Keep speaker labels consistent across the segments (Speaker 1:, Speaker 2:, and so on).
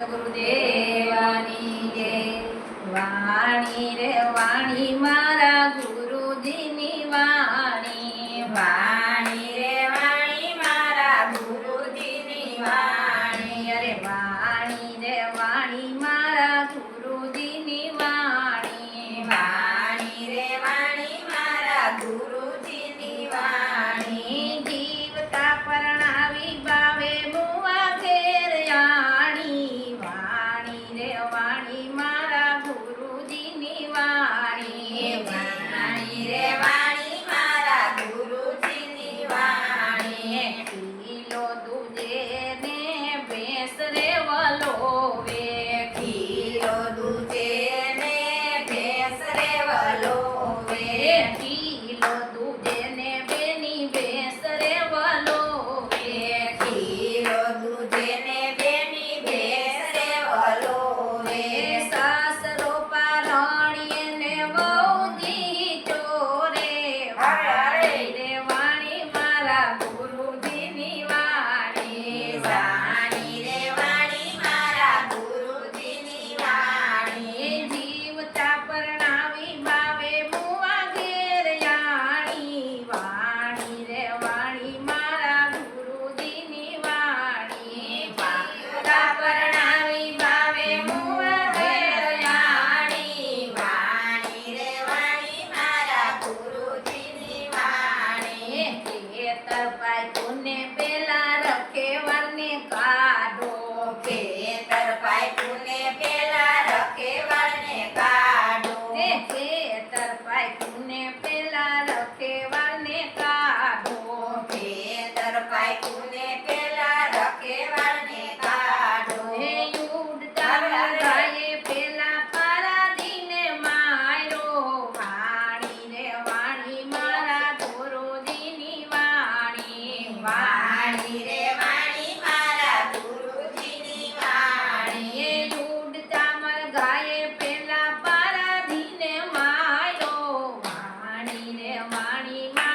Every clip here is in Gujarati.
Speaker 1: ગુરુદેવાની વાણી રે વાણી મારા ગુરુજીની વાણી
Speaker 2: વાણી anything. que money, money.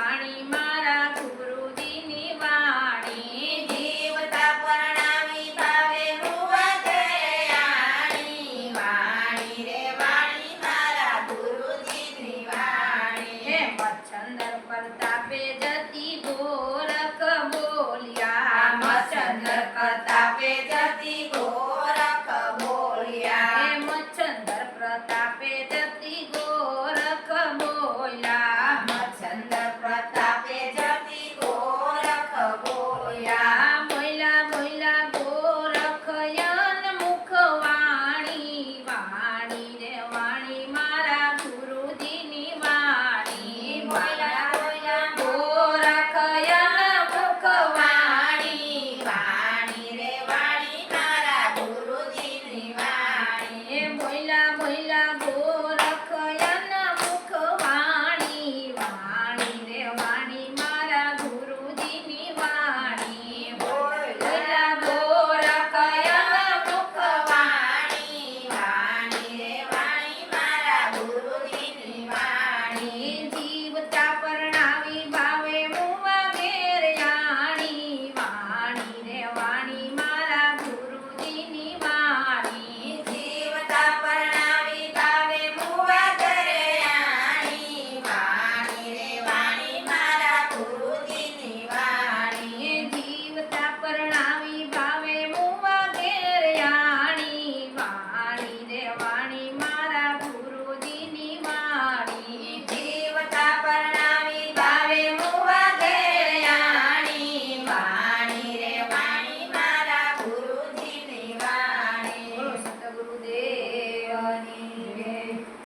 Speaker 2: વાણી
Speaker 1: મારા સુકૃતિની વાણી. જીવતા પરણાવી ભાવે હુવા કયાણી વાણી મારા ગુરુજીની વાણી.
Speaker 2: મચ્છંદર પર તાપે